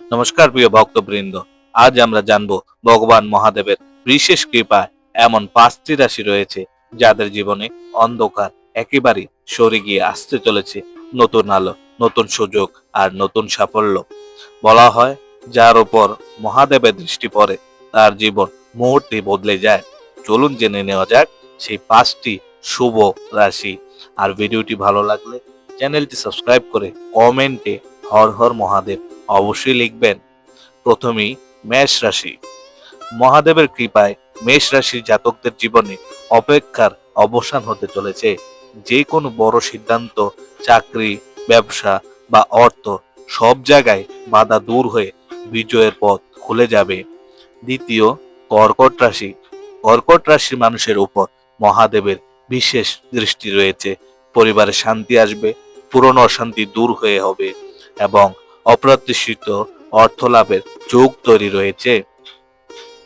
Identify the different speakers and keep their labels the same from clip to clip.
Speaker 1: নমস্কার প্রিয় ভক্তবৃন্দ। আজ আমরা জানব ভগবান মহাদেবের বিশেষ কৃপায় এমন পাঁচটি রাশি রয়েছে যাদের জীবনে অন্ধকার একেবারে সরে গিয়ে আসতে চলেছে নতুন আলো, নতুন সুযোগ আর নতুন সাফল্য। বলা হয়, যার উপর মহাদেবের দৃষ্টি পড়ে, তার জীবন মুহূর্তে বদলে যায়। চলুন জেনে নেওয়া যাক সেই পাঁচটি শুভ রাশি। আর ভিডিওটি ভালো লাগলে চ্যানেলটি সাবস্ক্রাইব করে কমেন্টে হর হর মহাদেব অবশ্যই লিখবেন। প্রথমেই মেষ রাশি। মহাদেবের কৃপায় মেষ রাশির জাতকদের জীবনে অপেক্ষার অবসান হতে চলেছে। যে কোনো বড় সিদ্ধান্ত, চাকরি, ব্যবসা বা অর্থ সব জায়গায় বাধা দূর হয়ে বিজয়ের পথ খুলে যাবে। দ্বিতীয়, কর্কট রাশি। কর্কট রাশির মানুষের উপর মহাদেবের বিশেষ দৃষ্টি রয়েছে। পরিবারে শান্তি আসবে, পুরনো অশান্তি দূর হয়ে হবে এবং অপ্রত্যাশিত অর্থ লাভের যোগ তৈরি রয়েছে।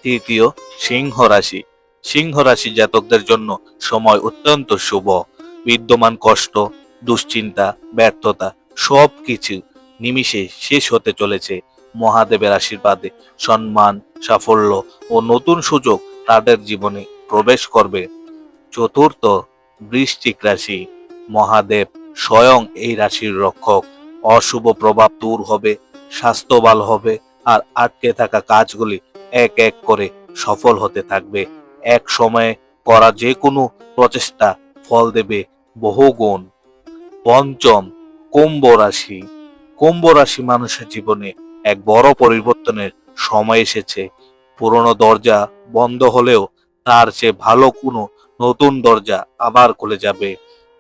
Speaker 1: তৃতীয়, সিংহ রাশি। সিংহ রাশি জাতকদের জন্য সময় অত্যন্ত শুভ। বিদ্যমান কষ্ট, দুশ্চিন্তা, ব্যর্থতা সব কিছু নিমিষে শেষ হতে চলেছে। মহাদেবের আশীর্বাদে সম্মান, সাফল্য ও নতুন সুযোগ তাদের জীবনে প্রবেশ করবে। চতুর্থ, বৃশ্চিক রাশি। মহাদেব স্বয়ং এই রাশির রক্ষক। অশুভ প্রভাব দূর হবে স্বাস্থ্যবাল হবে আর আটকে থাকা কাজগুলি এক এক করে সফল হতে থাকবে। এক সময়ে করা যে কোনো প্রচেষ্টা ফল দেবে বহু গুণ। পঞ্চম, কুম্ভ রাশি। কুম্ভ রাশি মানুষের জীবনে এক বড় পরিবর্তনের সময় এসেছে। পুরনো দরজা বন্ধ হলেও তার চেয়ে ভালো কোনো নতুন দরজা আবার খুলে যাবে।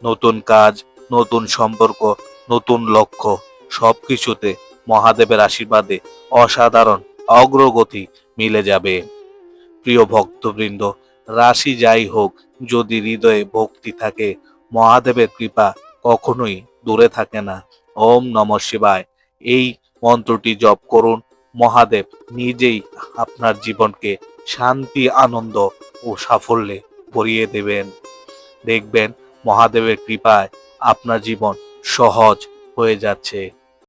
Speaker 1: নতুন কাজ, নতুন সম্পর্ক নতুন লক্ষ্য। সবকিছুতে মহাদেবের আশীর্বাদে অসাধারণ অগ্রগতি মিলে যাবে। প্রিয় ভক্তবৃন্দ, রাশি যাই হোক, যদি হৃদয়ে ভক্তি থাকে, মহাদেবের কৃপা কখনোই দূরে থাকে না। ওম নম শিবায়। এই মন্ত্রটি জপ করুন, মহাদেব নিজেই আপনার জীবনকে শান্তি, আনন্দ ও সাফল্যে ভরিয়ে দেবেন। দেখবেন মহাদেবের কৃপায় আপনার জীবন সহজ হয়ে যাচ্ছে।